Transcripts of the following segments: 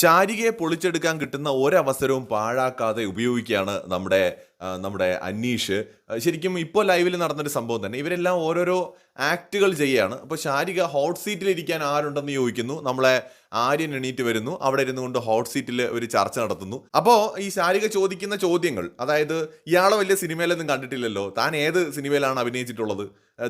ശാരികയെ പൊളിച്ചെടുക്കാൻ കിട്ടുന്ന ഒരവസരവും പാഴാക്കാതെ ഉപയോഗിക്കുകയാണ് നമ്മുടെ നമ്മുടെ അന്നീഷ് ശരിക്കും ഇപ്പോൾ ലൈവിൽ നടന്നൊരു സംഭവം തന്നെ. ഇവരെല്ലാം ഓരോരോ ആക്റ്റുകൾ ചെയ്യുകയാണ് അപ്പോൾ ശാരിക ഹോട്ട് സീറ്റിൽ ഇരിക്കാൻ ആരുണ്ടെന്ന് ചോദിക്കുന്നു. നമ്മളെ ആര്യൻ എണീറ്റ് വരുന്നു. അവിടെ ഇരുന്നു കൊണ്ട് ഹോട്ട് സീറ്റിൽ ഒരു ചർച്ച നടത്തുന്നു. അപ്പോൾ ഈ ശാരിക ചോദിക്കുന്ന ചോദ്യങ്ങൾ അതായത് ഇയാളെ വലിയ സിനിമയിലൊന്നും കണ്ടിട്ടില്ലല്ലോ. താൻ ഏത് സിനിമയിലാണ് അഭിനയിച്ചിട്ടുള്ളത്?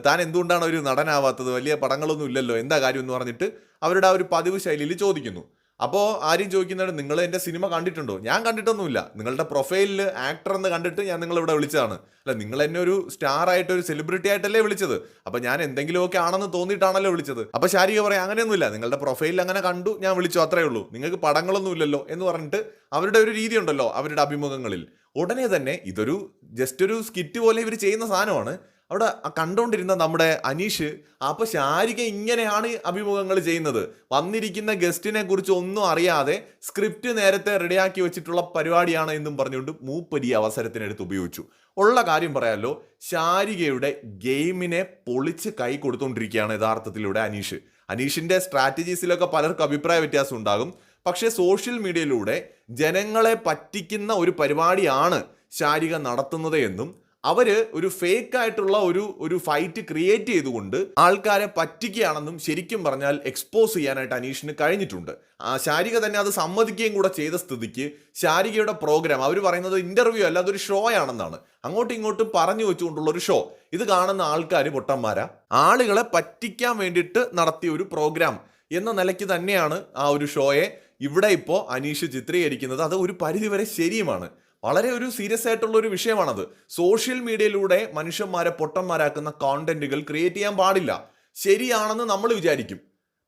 താൻ എന്തുകൊണ്ടാണ് ഒരു നടനാവാത്തത്? വലിയ പടങ്ങളൊന്നും ഇല്ലല്ലോ. എന്താ കാര്യം എന്ന് പറഞ്ഞിട്ട് അവരുടെ ആ ഒരു പതിവ് ശൈലിയിൽ ചോദിക്കുന്നു. അപ്പോൾ ആരും ചോദിക്കുന്നുണ്ട് നിങ്ങൾ എന്റെ സിനിമ കണ്ടിട്ടുണ്ടോ? ഞാൻ കണ്ടിട്ടൊന്നുമില്ല. നിങ്ങളുടെ പ്രൊഫൈലിൽ ആക്ടർ എന്ന് കണ്ടിട്ട് ഞാൻ നിങ്ങളിവിടെ വിളിച്ചതാണ്. അല്ല നിങ്ങൾ എന്നെ ഒരു സ്റ്റാർ ആയിട്ട് ഒരു സെലിബ്രിറ്റി ആയിട്ടല്ലേ വിളിച്ചത്? അപ്പോൾ ഞാൻ എന്തെങ്കിലുമൊക്കെ ആണെന്ന് തോന്നിയിട്ടാണല്ലോ വിളിച്ചത്. അപ്പോൾ ശാരിക പറയാം അങ്ങനെയൊന്നുമില്ല. നിങ്ങളുടെ പ്രൊഫൈലിൽ അങ്ങനെ കണ്ടു ഞാൻ വിളിച്ചു അത്രേ ഉള്ളൂ. നിങ്ങൾക്ക് പടങ്ങളൊന്നും ഇല്ലല്ലോ എന്ന് പറഞ്ഞിട്ട് അവരുടെ ഒരു രീതി ഉണ്ടല്ലോ അവരുടെ അഭിമുഖങ്ങളിൽ. ഉടനെ തന്നെ ഇതൊരു ജസ്റ്റ് ഒരു സ്കിറ്റ് പോലെ ഇവർ ചെയ്യുന്ന സാധനമാണ്. അവിടെ കണ്ടുകൊണ്ടിരുന്ന നമ്മുടെ അനീഷ് അപ്പൊ ശാരിക ഇങ്ങനെയാണ് അഭിമുഖങ്ങൾ ചെയ്യുന്നത്? വന്നിരിക്കുന്ന ഗസ്റ്റിനെ കുറിച്ച് ഒന്നും അറിയാതെ സ്ക്രിപ്റ്റ് നേരത്തെ റെഡിയാക്കി വെച്ചിട്ടുള്ള പരിപാടിയാണ് എന്നും പറഞ്ഞുകൊണ്ട് മൂപ്പരി അവസരത്തിനെടുത്ത് ഉപയോഗിച്ചു. ഉള്ള കാര്യം പറയാമല്ലോ ശാരികയുടെ ഗെയിമിനെ പൊളിച്ച് കൈ കൊടുത്തുകൊണ്ടിരിക്കുകയാണ് യഥാർത്ഥത്തിലൂടെ അനീഷ്. അനീഷിന്റെ സ്ട്രാറ്റജീസിലൊക്കെ പലർക്കും അഭിപ്രായ വ്യത്യാസം ഉണ്ടാകും. പക്ഷേ സോഷ്യൽ മീഡിയയിലൂടെ ജനങ്ങളെ പറ്റിക്കുന്ന ഒരു പരിപാടിയാണ് ശാരിക നടത്തുന്നത് എന്നും അവർ ഒരു ഫേക്ക് ആയിട്ടുള്ള ഒരു ഒരു ഫൈറ്റ് ക്രിയേറ്റ് ചെയ്തുകൊണ്ട് ആൾക്കാരെ പറ്റിക്കുകയാണെന്നും ശരിക്കും പറഞ്ഞാൽ എക്സ്പോസ് ചെയ്യാനായിട്ട് അനീഷിന് കഴിഞ്ഞിട്ടുണ്ട്. ആ ശാരിക തന്നെ അത് സമ്മതിക്കുകയും കൂടെ ചെയ്ത സ്ഥിതിക്ക് ശാരികയുടെ പ്രോഗ്രാം അവർ പറയുന്നത് ഇന്റർവ്യൂ അല്ല അതൊരു ഷോ ആണെന്നാണ്. അങ്ങോട്ടും ഇങ്ങോട്ടും പറഞ്ഞു വെച്ചുകൊണ്ടുള്ള ഒരു ഷോ ഇത് കാണുന്ന ആൾക്കാർ പൊട്ടന്മാരാ. ആളുകളെ പറ്റിക്കാൻ വേണ്ടിയിട്ട് നടത്തിയ ഒരു പ്രോഗ്രാം എന്ന നിലയ്ക്ക് തന്നെയാണ് ആ ഒരു ഷോയെ ഇവിടെ ഇപ്പോൾ അനീഷ് ചിത്രീകരിക്കുന്നത്. അത് ഒരു പരിധിവരെ ശരിയുമാണ്. വളരെ ഒരു സീരിയസ് ആയിട്ടുള്ള ഒരു വിഷയമാണത്. സോഷ്യൽ മീഡിയയിലൂടെ മനുഷ്യന്മാരെ പൊട്ടന്മാരാക്കുന്ന കോണ്ടന്റുകൾ ക്രിയേറ്റ് ചെയ്യാൻ പാടില്ല. ശരിയാണെന്ന് നമ്മൾ വിചാരിക്കും.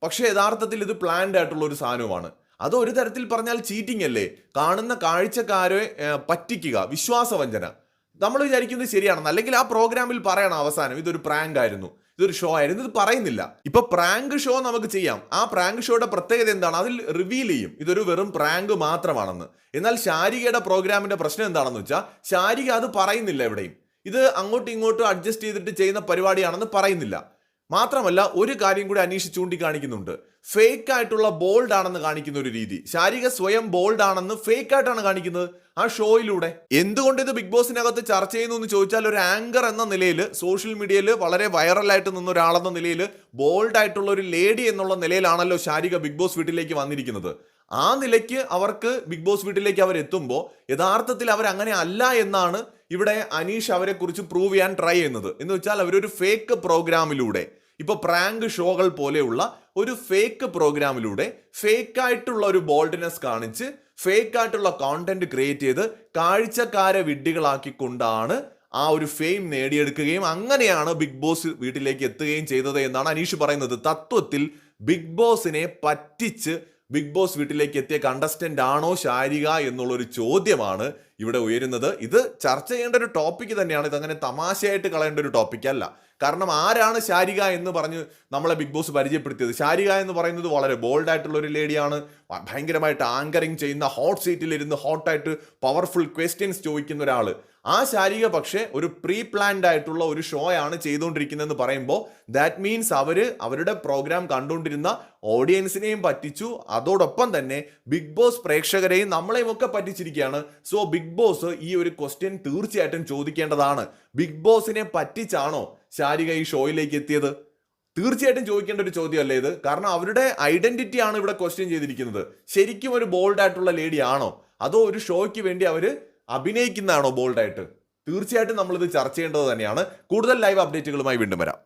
പക്ഷേ യഥാർത്ഥത്തിൽ ഇത് പ്ലാൻഡ് ആയിട്ടുള്ള ഒരു സാധനവുമാണ്. അത് ഒരു തരത്തിൽ പറഞ്ഞാൽ ചീറ്റിംഗ് അല്ലേ? കാണുന്ന കാഴ്ചക്കാരെ പറ്റിക്കുക വിശ്വാസവഞ്ചന. നമ്മൾ വിചാരിക്കുന്നത് ശരിയാണെന്ന്. അല്ലെങ്കിൽ ആ പ്രോഗ്രാമിൽ പറയണം അവസാനം ഇതൊരു പ്രാങ്ക് ആയിരുന്നു. ഇതൊരു ഷോ ആയിരുന്നു. ഇത് പറയുന്നില്ല. ഇപ്പൊ പ്രാങ്ക് ഷോ നമുക്ക് ചെയ്യാം. ആ പ്രാങ്ക് ഷോയുടെ പ്രത്യേകത എന്താണ്? അതിൽ റിവീൽ ചെയ്യും. ഇതൊരു വെറും പ്രാങ്ക് മാത്രമാണെന്ന്. എന്നാൽ ശാരികയുടെ പ്രോഗ്രാമിന്റെ പ്രശ്നം എന്താണെന്ന് വെച്ചാൽ ശാരിക അത് പറയുന്നില്ല എവിടെയും. ഇത് അങ്ങോട്ടും ഇങ്ങോട്ടും അഡ്ജസ്റ്റ് ചെയ്തിട്ട് ചെയ്യുന്ന പരിപാടിയാണെന്ന് പറയുന്നില്ല. മാത്രമല്ല ഒരു കാര്യം കൂടി അനീഷ് ചൂണ്ടിക്കാണിക്കുന്നുണ്ട്. ഫേക്ക് ആയിട്ടുള്ള ബോൾഡ് ആണെന്ന് കാണിക്കുന്ന ഒരു രീതി. ശാരിക സ്വയം ബോൾഡ് ആണെന്ന് ഫേക്ക് ആയിട്ടാണ് കാണിക്കുന്നത് ആ ഷോയിലൂടെ. എന്തുകൊണ്ട് ഇത് ബിഗ് ബോസിനകത്ത് ചർച്ച ചെയ്യുന്നു എന്ന് ചോദിച്ചാൽ ഒരു ആങ്കർ എന്ന നിലയിൽ സോഷ്യൽ മീഡിയയിൽ വളരെ വൈറലായിട്ട് നിന്ന ഒരാളെന്ന നിലയിൽ ബോൾഡ് ആയിട്ടുള്ള ഒരു ലേഡി എന്നുള്ള നിലയിലാണല്ലോ ശാരിക ബിഗ് ബോസ് വീട്ടിലേക്ക് വന്നിരിക്കുന്നത്. ആ നിലയ്ക്ക് അവർക്ക് ബിഗ് ബോസ് വീട്ടിലേക്ക് അവർ എത്തുമ്പോൾ യഥാർത്ഥത്തിൽ അവർ അങ്ങനെ അല്ല എന്നാണ് ഇവിടെ അനീഷ് അവരെ കുറിച്ച് പ്രൂവ് ചെയ്യാൻ ട്രൈ ചെയ്യുന്നത്. എന്ന് വെച്ചാൽ അവരൊരു ഫേക്ക് പ്രോഗ്രാമിലൂടെ ഇപ്പൊ പ്രാങ്ക് ഷോകൾ പോലെയുള്ള ഒരു ഫേക്ക് പ്രോഗ്രാമിലൂടെ ഫേക്ക് ആയിട്ടുള്ള ഒരു ബോൾഡ്നെസ് കാണിച്ച് ഫേക്ക് ആയിട്ടുള്ള കോണ്ടന്റ് ക്രിയേറ്റ് ചെയ്ത് കാഴ്ചക്കാരെ വിഡ്ഢികളാക്കിക്കൊണ്ടാണ് ആ ഒരു ഫെയിം നേടിയെടുക്കുകയും അങ്ങനെയാണ് ബിഗ് ബോസ് വീട്ടിലേക്ക് എത്തുകയും ചെയ്തത് എന്നാണ് അനീഷ് പറയുന്നത്. തത്വത്തിൽ ബിഗ് ബോസിനെ പറ്റിച്ച് ബിഗ് ബോസ് വീട്ടിലേക്ക് എത്തിയ കണ്ടസ്റ്റന്റ് ആണോ ശാരിക എന്നുള്ളൊരു ചോദ്യമാണ് ഇവിടെ ഉയരുന്നത്. ഇത് ചർച്ച ചെയ്യേണ്ട ഒരു ടോപ്പിക് തന്നെയാണ്. ഇതങ്ങനെ തമാശയായിട്ട് കളയേണ്ട ഒരു ടോപ്പിക് അല്ല. കാരണം ആരാണ് ശാരിക എന്ന് പറഞ്ഞ് നമ്മളെ ബിഗ് ബോസ് പരിചയപ്പെടുത്തിയത്? ശാരിക എന്ന് പറയുന്നത് വളരെ ബോൾഡ് ആയിട്ടുള്ള ഒരു ലേഡിയാണ് ഭയങ്കരമായിട്ട് ആങ്കറിങ് ചെയ്യുന്ന ഹോട്ട് സീറ്റിലിരുന്ന് ഹോട്ടായിട്ട് പവർഫുൾ ക്വസ്റ്റ്യൻസ് ചോദിക്കുന്ന ഒരാൾ ആ ശാരിക പക്ഷേ ഒരു പ്രീ പ്ലാൻഡ് ആയിട്ടുള്ള ഒരു ഷോ ആണ് ചെയ്തുകൊണ്ടിരിക്കുന്നതെന്ന് പറയുമ്പോൾ ദാറ്റ് മീൻസ് അവർ അവരുടെ പ്രോഗ്രാം കണ്ടുകൊണ്ടിരുന്ന ഓഡിയൻസിനെയും പറ്റിച്ചു. അതോടൊപ്പം തന്നെ ബിഗ് ബോസ് പ്രേക്ഷകരെയും നമ്മളെയും ഒക്കെ പറ്റിച്ചിരിക്കുകയാണ്. സോ ബിഗ് ബോസ് ഈ ഒരു ക്വസ്റ്റ്യൻ തീർച്ചയായിട്ടും ചോദിക്കേണ്ടതാണ്. ബിഗ് ബോസിനെ പറ്റിച്ചാണോ ശാരിക ഈ ഷോയിലേക്ക് എത്തിയത്? തീർച്ചയായിട്ടും ചോദിക്കേണ്ട ഒരു ചോദ്യമല്ലേ ഇത്? കാരണം അവരുടെ ഐഡന്റിറ്റി ആണ് ഇവിടെ ക്വസ്റ്റ്യൻ ചെയ്തിരിക്കുന്നത്. ശരിക്കും ഒരു ബോൾഡ് ആയിട്ടുള്ള ലേഡി ആണോ? അതോ ഒരു ഷോയ്ക്ക് വേണ്ടി അവർ അഭിനയിക്കുന്നതാണോ ബോൾഡായിട്ട് തീർച്ചയായിട്ടും നമ്മളിത് ചർച്ച ചെയ്യേണ്ടത് തന്നെയാണ്. കൂടുതൽ ലൈവ് അപ്ഡേറ്റുകളുമായി വീണ്ടും വരാം.